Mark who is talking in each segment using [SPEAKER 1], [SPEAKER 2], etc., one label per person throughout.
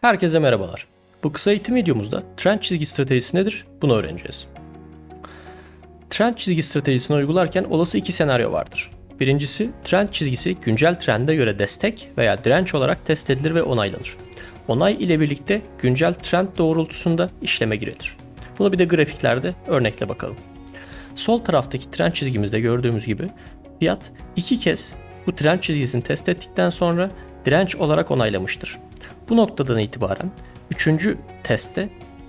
[SPEAKER 1] Herkese merhabalar. Bu kısa eğitim videomuzda trend çizgi stratejisi nedir? Bunu öğreneceğiz. Trend çizgi stratejisini uygularken olası iki senaryo vardır. Birincisi, trend çizgisi güncel trende göre destek veya direnç olarak test edilir ve onaylanır. Onay ile birlikte güncel trend doğrultusunda işleme girilir. Bunu bir de grafiklerde örnekle bakalım. Sol taraftaki trend çizgimizde gördüğümüz gibi fiyat iki kez bu trend çizgisini test ettikten sonra direnç olarak onaylamıştır. Bu noktadan itibaren üçüncü testte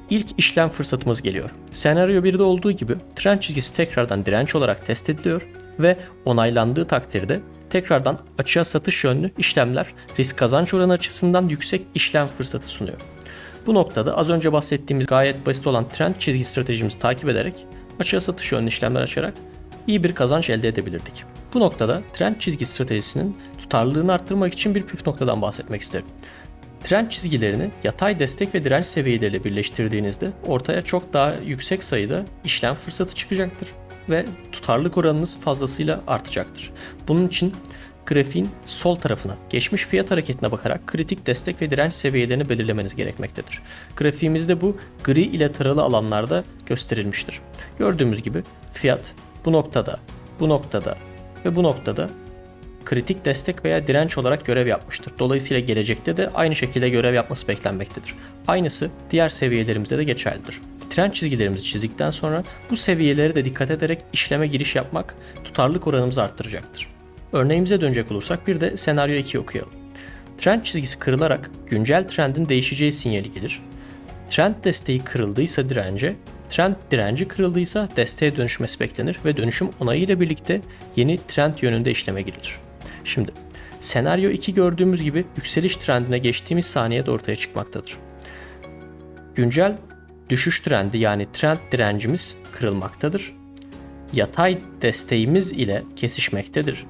[SPEAKER 1] ilk işlem fırsatımız geliyor. Senaryo 1'de olduğu gibi trend çizgisi tekrardan direnç olarak test ediliyor ve onaylandığı takdirde tekrardan açığa satış yönlü işlemler risk kazanç oranı açısından yüksek işlem fırsatı sunuyor. Bu noktada az önce bahsettiğimiz gayet basit olan trend çizgi stratejimizi takip ederek açığa satış yönlü işlemler açarak iyi bir kazanç elde edebilirdik. Bu noktada trend çizgi stratejisinin tutarlılığını arttırmak için bir püf noktadan bahsetmek isterim. Trend çizgilerini yatay destek ve direnç seviyeleriyle birleştirdiğinizde ortaya çok daha yüksek sayıda işlem fırsatı çıkacaktır ve tutarlılık oranınız fazlasıyla artacaktır. Bunun için grafiğin sol tarafına, geçmiş fiyat hareketine bakarak kritik destek ve direnç seviyelerini belirlemeniz gerekmektedir. Grafiğimizde bu gri ile taralı alanlarda gösterilmiştir. Gördüğümüz gibi fiyat bu noktada, bu noktada ve bu noktada kritik destek veya direnç olarak görev yapmıştır. Dolayısıyla gelecekte de aynı şekilde görev yapması beklenmektedir. Aynısı diğer seviyelerimizde de geçerlidir. Trend çizgilerimizi çizdikten sonra bu seviyeleri de dikkat ederek işleme giriş yapmak tutarlılık oranımızı arttıracaktır. Örneğimize dönecek olursak bir de senaryo 2 okuyalım. Trend çizgisi kırılarak güncel trendin değişeceği sinyali gelir. Trend desteği kırıldıysa dirence, trend direnci kırıldıysa desteğe dönüşmesi beklenir ve dönüşüm onayı ile birlikte yeni trend yönünde işleme girilir. Şimdi senaryo 2 gördüğümüz gibi yükseliş trendine geçtiğimiz saniyede ortaya çıkmaktadır. Güncel düşüş trendi yani trend direncimiz kırılmaktadır. Yatay desteğimiz ile kesişmektedir.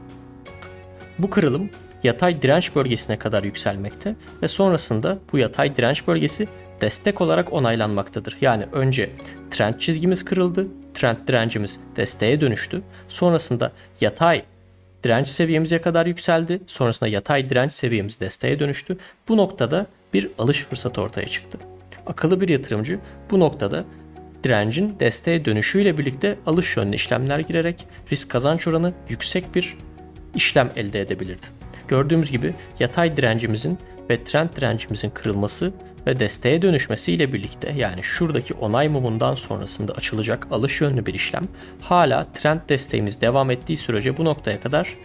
[SPEAKER 1] Bu kırılım yatay direnç bölgesine kadar yükselmekte ve sonrasında bu yatay direnç bölgesi destek olarak onaylanmaktadır. Yani önce trend çizgimiz kırıldı, trend direncimiz desteğe dönüştü. Sonrasında yatay direnç seviyemize kadar yükseldi. Sonrasında yatay direnç seviyemiz desteğe dönüştü. Bu noktada bir alış fırsatı ortaya çıktı. Akıllı bir yatırımcı bu noktada direncin desteğe dönüşüyle birlikte alış yönlü işlemler girerek risk kazanç oranı yüksek bir işlem elde edebilirdi. Gördüğümüz gibi yatay direncimizin ve trend direncimizin kırılması ve desteğe dönüşmesiyle birlikte yani şuradaki onay mumundan sonrasında açılacak alış yönlü bir işlem hala trend desteğimiz devam ettiği sürece bu noktaya kadar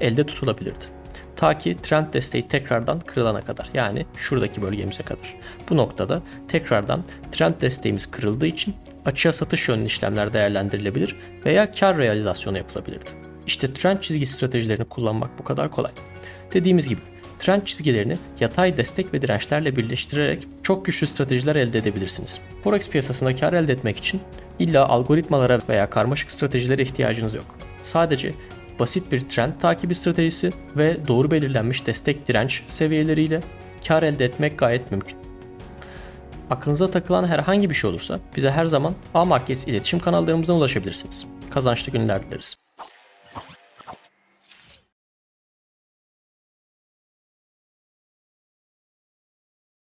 [SPEAKER 1] elde tutulabilirdi. Ta ki trend desteği tekrardan kırılana kadar yani şuradaki bölgemize kadar. Bu noktada tekrardan trend desteğimiz kırıldığı için açığa satış yönlü işlemler değerlendirilebilir veya kar realizasyonu yapılabilirdi. İşte trend çizgi stratejilerini kullanmak bu kadar kolay. Dediğimiz gibi trend çizgilerini yatay destek ve dirençlerle birleştirerek çok güçlü stratejiler elde edebilirsiniz. Forex piyasasında kar elde etmek için illa algoritmalara veya karmaşık stratejilere ihtiyacınız yok. Sadece basit bir trend takibi stratejisi ve doğru belirlenmiş destek direnç seviyeleriyle kar elde etmek gayet mümkün. Aklınıza takılan herhangi bir şey olursa bize her zaman A Markets iletişim kanallarımızdan ulaşabilirsiniz. Kazançlı günler dileriz.